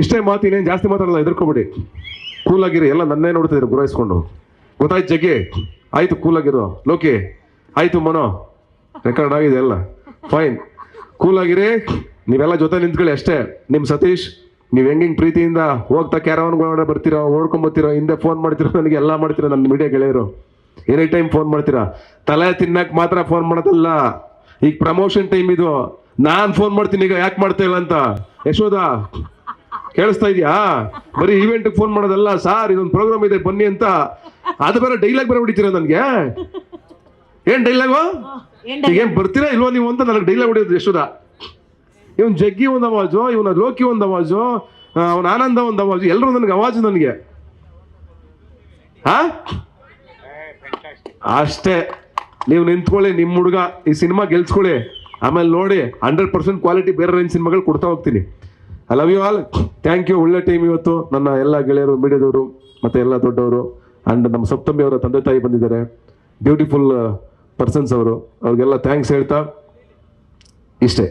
ಇಷ್ಟೇ ಮಾತು ಇನ್ನೇನು ಜಾಸ್ತಿ ಮಾತಾಡಲ್ಲ ಎದುರ್ಕೊಬೇಡಿ ಕೂಲಾಗಿರಿ ಎಲ್ಲ ನನ್ನೇ ನೋಡ್ತಿದ್ರು, ಗುರಾಯಿಸ್ಕೊಂಡು. ಗೊತ್ತಾಯ್ತು ಜಗ್ಗಿ? ಆಯ್ತು ಕೂಲಾಗಿರೋ. ಲೋಕಿ, ಆಯ್ತು ಮನೋ. ರೆಕಾರ್ಡ್ ಆಗಿದೆ ಎಲ್ಲ. ಫೈನ್ ಕೂಲಾಗಿರಿ, ನೀವೆಲ್ಲ ಜೊತೆ ನಿಂತ್ಕೊಳ್ಳಿ ಅಷ್ಟೇ. ನಿಮ್ಮ ಸತೀಶ್, ನೀವು ಹೆಂಗೆ ಹೆಂಗೆ ಪ್ರೀತಿಯಿಂದ ಹೋಗ್ತಾ ಬರ್ತೀರಾ ಬರ್ತೀರೋ ಬರ್ತೀರಾ, ಹಿಂದೆ ಫೋನ್ ಮಾಡ್ತೀರಾ, ನನಗೆ ಎಲ್ಲ ಮಾಡ್ತೀರಾ ನನ್ನ ಮೀಡಿಯಾ ಗೆಳೆಯರು. ಎನಿ ಟೈಮ್ ಫೋನ್ ಮಾಡ್ತೀರಾ. ತಲೆ ತಿನ್ನಕ್ ಮಾತ್ರ ಫೋನ್ ಮಾಡೋದಲ್ಲ. ಈಗ ಪ್ರಮೋಷನ್ ಟೈಮ್ ಇದು. ನಾನ್ ಫೋನ್ ಮಾಡ್ತೀನಿ, ಈಗ ಯಾಕೆ ಮಾಡ್ತಾ ಇಲ್ಲ ಅಂತ? ಯಶೋದ ಕೇಳಿಸ್ತಾ ಇದೆಯಾ? ಬರೀ ಈವೆಂಟ್ ಫೋನ್ ಮಾಡೋದಲ್ಲ ಸಾರ್ ಇದೊಂದು ಪ್ರೋಗ್ರಾಮ್ ಇದೆ ಬನ್ನಿ ಅಂತ. ಅದು ಬೇರೆ ಡೈಲಾಗ್ ಬೇರೆ ಹೊಡಿತೀರಾ ನನಗೆ? ಏನ್ ಡೈಲಾಗು ಏನ್ ಬರ್ತೀರಾ ಇಲ್ವೋ ನೀವು ಅಂತ ನನಗೆ ಡೈಲಾಗ್ ಹೊಡಿಯೋದು ಯಶೋದ ಇವನ್ ಜಗ್ಗಿ ಒಂದು ಅವಾಜು ಇವನ ಲೋಕಿ ಒಂದು ಅವಾಜು ಅವನ ಆನಂದ ಒಂದು ಅವಾಜು ಎಲ್ಲರೂ ನನಗೆ ಅವಾಜು ನನಗೆ. ಹಾ? ಅಷ್ಟೇ. ನೀವು ನಿಂತ್ಕೊಳ್ಳಿ ನಿಮ್ಮ ಹುಡುಗ ಈ ಸಿನಿಮಾ ಗೆಲ್ಸ್ಕೊಳ್ಳಿ. ಆಮೇಲೆ ನೋಡಿ ಹಂಡ್ರೆಡ್ ಪರ್ಸೆಂಟ್ ಕ್ವಾಲಿಟಿ ಬೇರೆ ರೇಂಜ್ ಸಿನಿಮಾಗಳು ಕೊಡ್ತಾ ಹೋಗ್ತೀನಿ. I love you all thank you ಒಳ್ಳೆ ಟೈಮ್ ಇವತ್ತು. ನನ್ನ ಎಲ್ಲ ಗೆಳೆಯರು, ಮೀಡಿಯಾದವರು, ಮತ್ತೆ ಎಲ್ಲ ದೊಡ್ಡವರು ಅಂಡ್ ನಮ್ಮ ಸಪ್ತಮಿ ಅವರ ತಂದೆ ತಾಯಿ ಬಂದಿದ್ದಾರೆ. ಬ್ಯೂಟಿಫುಲ್ ಪರ್ಸನ್ಸ್ ಅವರು. ಅವ್ರಿಗೆಲ್ಲ ಥ್ಯಾಂಕ್ಸ್ ಹೇಳ್ತಾ ಇಷ್ಟೇ.